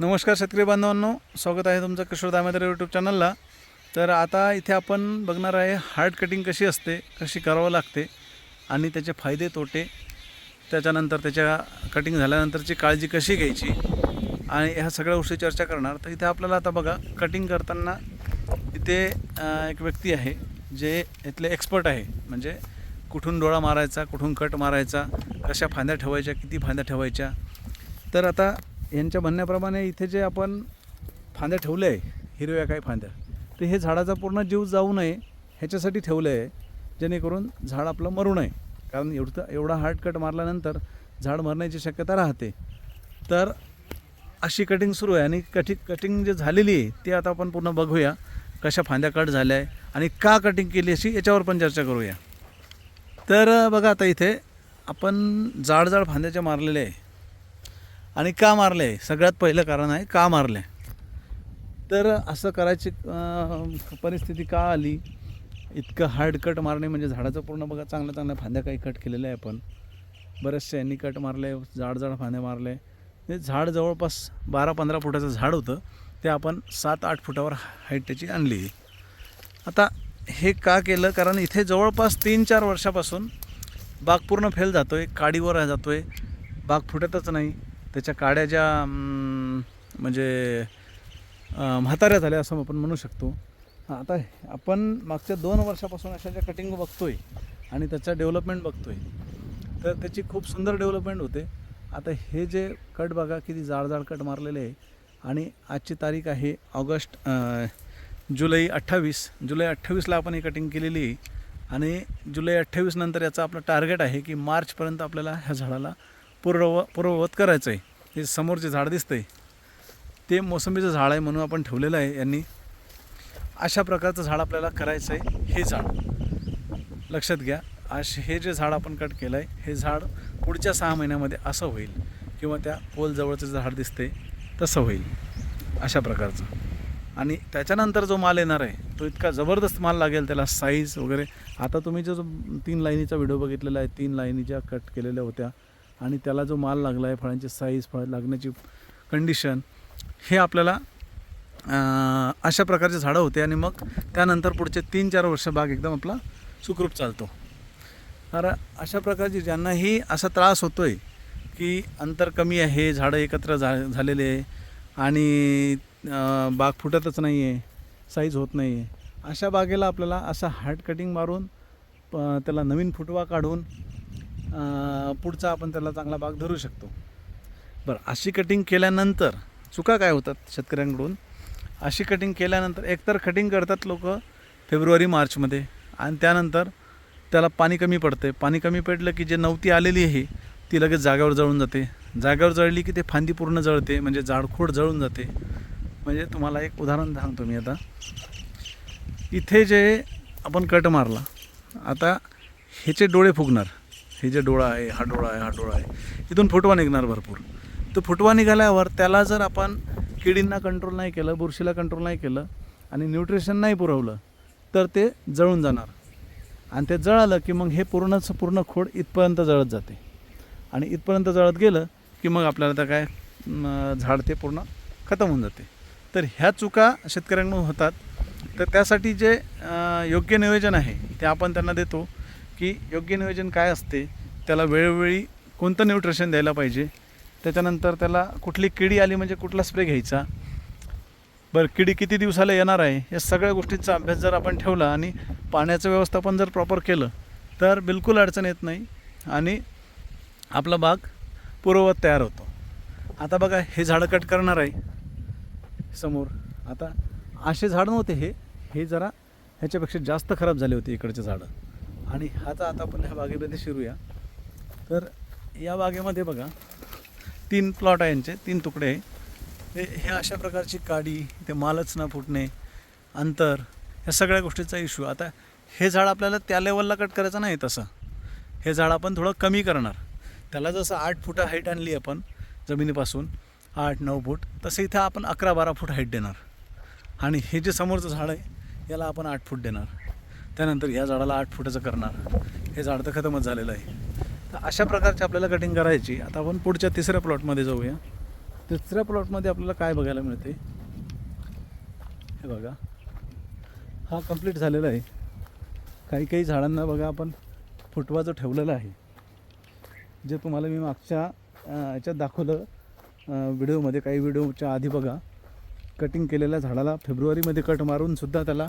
नमस्कार शेतकरी बांधवांनो स्वागत आहे तुमचं किशोर दामेदर यूट्यूब चॅनलला तर आता इथे आपण बघणार आहे हार्ड कटिंग कशी असते कशी करावं लागते आणि त्याचे फायदे तोटे त्याच्यानंतर त्याच्या कटिंग झाल्यानंतरची काळजी कशी घ्यायची आणि ह्या सगळ्या गोष्टी चर्चा करणार. तर इथे आपल्याला आता बघा कटिंग करताना इथे एक व्यक्ती आहे जे इथले एक्सपर्ट आहे. म्हणजे कुठून डोळा मारायचा कुठून कट मारायचा कशा फांद्या ठेवायच्या किती फांद्या ठेवायच्या. तर आता यांच्या म्हणण्याप्रमाणे इथे जे आपण फांद्या ठेवले आहे हिरव्या काही फांद्या तर हे झाडाचा पूर्ण जीव जाऊ नये ह्याच्यासाठी ठेवलं आहे जेणेकरून झाड आपलं मरू नये. कारण एवढं एवढा हार्ड कट मारल्यानंतर झाड मरण्याची शक्यता राहते. तर अशी कटिंग सुरू आहे आणि कटिंग कटिंग जे झालेली आहे ती आता आपण पूर्ण बघूया कशा फांद्या कट झाल्या आहे आणि का कटिंग केली अशी याच्यावर पण चर्चा करूया. तर बघा आता इथे आपण जाड जाड फांद्याच्या मारलेले आहे आणि का मारले? आहे सगळ्यात पहिलं कारण आहे का मारले? तर असं करायची परिस्थिती का आली? इतकं हार्ड कट मारणे म्हणजे झाडाचं पूर्ण बघा चांगल्या चांगल्या फांद्या काही कट केलेल्या आहे आपण बरेचसे यांनी कट मारले जाड जाड फांद्या मारले. ते झाड जवळपास बारा पंधरा फुटाचं झाड होतं. ते आपण सात आठ फुटावर हाईट त्याची आणली. आता हे का केलं? कारण इथे जवळपास तीन चार वर्षापासून बाग पूर्ण फेल जातो आहे काडीवर जातो आहे बाग फुटतच नाही. त्याच्या काड्या ज्या म्हणजे म्हाताऱ्या झाल्या असं आपण म्हणू शकतो. आता आपण मागच्या दोन वर्षापासून अशा ज्या कटिंग बघतोय आणि त्याचा डेव्हलपमेंट बघतोय तर त्याची खूप सुंदर डेव्हलपमेंट होते. आता हे जे कट बघा किती जाड जाड कट मारलेले आहे. आणि आजची तारीख आहे ऑगस्ट जुलै अठ्ठावीस. जुलै अठ्ठावीसला आपण ही कटिंग केलेली आहे. आणि जुलै अठ्ठावीस नंतर याचं आपलं टार्गेट आहे की मार्चपर्यंत आपल्याला ह्या झाडाला पूर्व पूर्ववत करायचं आहे हे समोरचे झाड दिसतं आहे ते मोसंबीचं झाड आहे म्हणून आपण ठेवलेलं आहे यांनी. अशा प्रकारचं झाड आपल्याला करायचं आहे हे झाड. लक्षात घ्या असे हे जे झाड आपण कट केलं आहे हे झाड पुढच्या सहा महिन्यामध्ये असं होईल किंवा त्या पोलजवळचं झाड दिसते तसं होईल. अशा प्रकारचं. आणि त्याच्यानंतर जो माल येणार आहे तो इतका जबरदस्त माल लागेल त्याला साईज वगैरे. आता तुम्ही जो जो तीन लाईनीचा व्हिडिओ बघितलेला आहे तीन लाईनीच्या कट केलेल्या होत्या. आणि त्याला जो माल लागला आहे फळांची साईज फळ लागण्याची कंडिशन हे आपल्याला अशा प्रकारचे झाडं होते. आणि मग त्यानंतर पुढचे तीन चार वर्ष बाग एकदम आपला सुखरूप चालतो. तर अशा प्रकारची ज्यांनाही असा त्रास होतो आहे की अंतर कमी आहे झाडं एकत्र झा झालेले आहे आणि बाग फुटतच नाही आहे साईज होत नाही आहे अशा बागेला आपल्याला असा हार्ड कटिंग मारून प- त्याला नवीन फुटवा काढून पुढचा आपण त्याला चांगला भाग धरू शकतो. बरं अशी कटिंग केल्यानंतर चुका काय होतात शेतकऱ्यांकडून? अशी कटिंग केल्यानंतर एकतर कटिंग करतात लोक फेब्रुवारी मार्चमध्ये आणि त्यानंतर त्याला पाणी कमी पडते पाणी कमी पडलं की जे नवती आलेली आहे ती लगेच जागेवर जळून जाते. जागेवर जळली की ते फांदी पूर्ण जळते म्हणजे जाडखोड जळून जाते. म्हणजे तुम्हाला एक उदाहरण सांगतो मी आता. इथे जे आपण कट मारला आता ह्याचे डोळे फुगणार. हे जे डोळा आहे हा डोळा आहे हा डोळा आहे इथून फुटवा निघणार भरपूर. तो फुटवा निघाल्यावर त्याला जर आपण किडींना कंट्रोल नाही केलं बुरशीला कंट्रोल नाही केलं आणि न्यूट्रिशन नाही पुरवलं तर ते जळून जाणार. आणि ते जळालं की मग हे पूर्णच पूर्ण खोड इथपर्यंत जळत जाते. आणि इथपर्यंत जळत गेलं की मग आपल्याला तर काय झाड ते पूर्ण खतम होऊन जाते. तर ह्या चुका शेतकऱ्यांकडून होतात. तर त्यासाठी जे योग्य नियोजन आहे ते आपण त्यांना देतो. की योग्य नियोजन काय असते त्याला वेळोवेळी कोणतं न्यूट्रिशन द्यायला पाहिजे त्याच्यानंतर त्याला कुठली किडी आली म्हणजे कुठला स्प्रे घ्यायचा बरं किडी किती दिवसाला येणार आहे या सगळ्या गोष्टींचा अभ्यास जर आपण ठेवला आणि पाण्याचं व्यवस्थापन जर प्रॉपर केलं तर बिलकुल अडचण येत नाही आणि आपला बाग पूर्ववत तयार होतो. आता बघा हे झाडं कट करणार आहे समोर. आता असे झाड नव्हते हे हे जरा ह्याच्यापेक्षा जास्त खराब झाले होते इकडचे झाडं. आणि आता आता आपण ह्या बागेमध्ये शिरूया. तर या बागेमध्ये बघा तीन प्लॉट आहे यांचे तीन तुकडे आहे. हे हे अशा प्रकारची काडी ते मालच न फुटणे अंतर ह्या सगळ्या गोष्टीचा इश्यू आता हे झाड आपल्याला त्या लेवलला कट करायचं नाही तसं. हे झाड आपण थोडं कमी करणार. त्याला जसं आठ फुट हाईट आणली आपण जमिनीपासून आठ नऊ फूट तसं इथं आपण अकरा बारा फूट हाईट देणार. आणि हे जे समोरचं झाड आहे याला आपण आठ फूट देणार. त्यानंतर ह्या झाडाला आठ फुटाचं करणार. हे झाड तर खतमच झालेलं आहे. तर अशा प्रकारची आपल्याला कटिंग करायची. आता आपण पुढच्या तिसऱ्या प्लॉटमध्ये जाऊया. तिसऱ्या प्लॉटमध्ये आपल्याला काय बघायला मिळते? हे बघा. हा कंप्लीट झालेला आहे. काही काही झाडांना बघा आपण फुटवा जो ठेवलेला आहे. जे तुम्हाला मी मागच्या याच्यात दाखवलं व्हिडिओमध्ये काही व्हिडिओच्या आधी बघा. कटिंग केलेल्या झाडाला फेब्रुवारीमध्ये कट मारून सुद्धा त्याला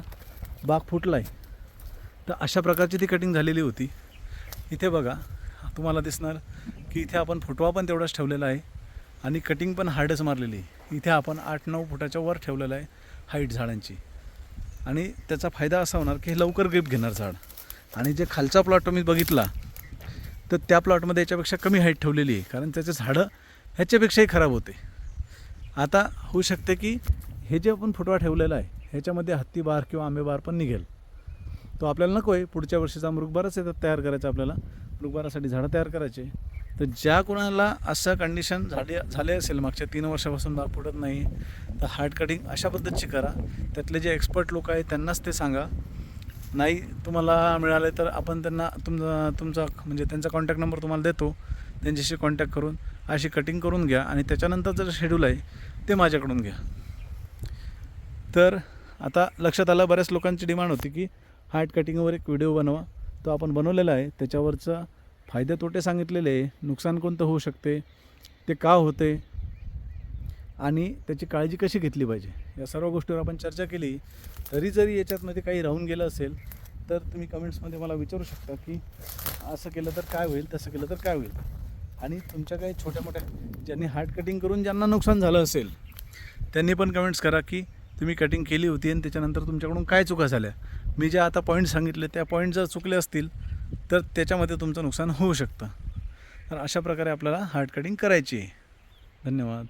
बाग फुटला आहे तर अशा प्रकारची ती कटिंग झालेली होती. इथे बघा तुम्हाला दिसणार की इथे आपण फुटवा पण तेवढाच ठेवलेला आहे आणि कटिंग पण हार्डच मारलेली आहे. इथे आपण आठ नऊ फुटाच्या वर ठेवलेलं आहे हाईट झाडांची. आणि त्याचा फायदा असा होणार की हे लवकर ग्रीप घेणार झाड. आणि जे खालचा प्लॉट तुम्ही बघितला तर त्या प्लॉटमध्ये याच्यापेक्षा कमी हाईट ठेवलेली आहे. कारण त्याचे झाडं ह्याच्यापेक्षाही खराब होते. आता होऊ शकते की हे जे आपण फुटवा ठेवलेला आहे ह्याच्यामध्ये हत्तीबार किंवा आंबेबार पण निघेल. तो आपल्याला नको आहे. पुढच्या वर्षीचा मृगबारच येतात तयार करायचा आपल्याला. मृगबारासाठी झाडं तयार करायचे. तर ज्या कोणाला असं कंडिशन झाडे झाले असेल मागच्या तीन वर्षापासून बाग फुटत नाही तर हार्ड कटिंग अशा पद्धतीची करा. त्यातले जे एक्सपर्ट लोक आहेत त्यांनाच ते सांगा. नाही तुम्हाला मिळाले तर आपण त्यांना तुमचा तुमचा म्हणजे त्यांचा कॉन्टॅक्ट नंबर तुम्हाला देतो. त्यांच्याशी कॉन्टॅक्ट करून अशी कटिंग करून घ्या. आणि त्याच्यानंतर जर शेड्यूल आहे ते माझ्याकडून घ्या. तर आता लक्षात आलं बऱ्याच लोकांची डिमांड होती की हार्ट कटिंगवर एक व्हिडिओ बनवा. तो आपण बनवलेला आहे. त्याच्यावरचं फायदे तोटे सांगितलेले आहे. नुकसान कोणतं होऊ शकते? ते का होते? आणि त्याची काळजी कशी घेतली पाहिजे? या सर्व गोष्टीवर आपण चर्चा केली. तरी जरी याच्यातमध्ये काही राहून गेलं असेल तर तुम्ही कमेंट्समध्ये मला विचारू शकता की असं केलं तर काय होईल तसं केलं तर काय होईल? आणि तुमच्या काही छोट्या मोठ्या ज्यांनी हार्ट कटिंग करून ज्यांना नुकसान झालं असेल त्यांनी पण कमेंट्स करा की तुम्ही कटिंग केली होती आणि त्याच्यानंतर तुमच्याकडून काय चुका झाल्या? मी जे आता पॉईंट सांगितले त्या पॉईंट जर चुकले असतील तर त्याच्यामध्ये तुमचं नुकसान होऊ शकतं. तर अशा प्रकारे आपल्याला हार्ड कटिंग करायची आहे. धन्यवाद.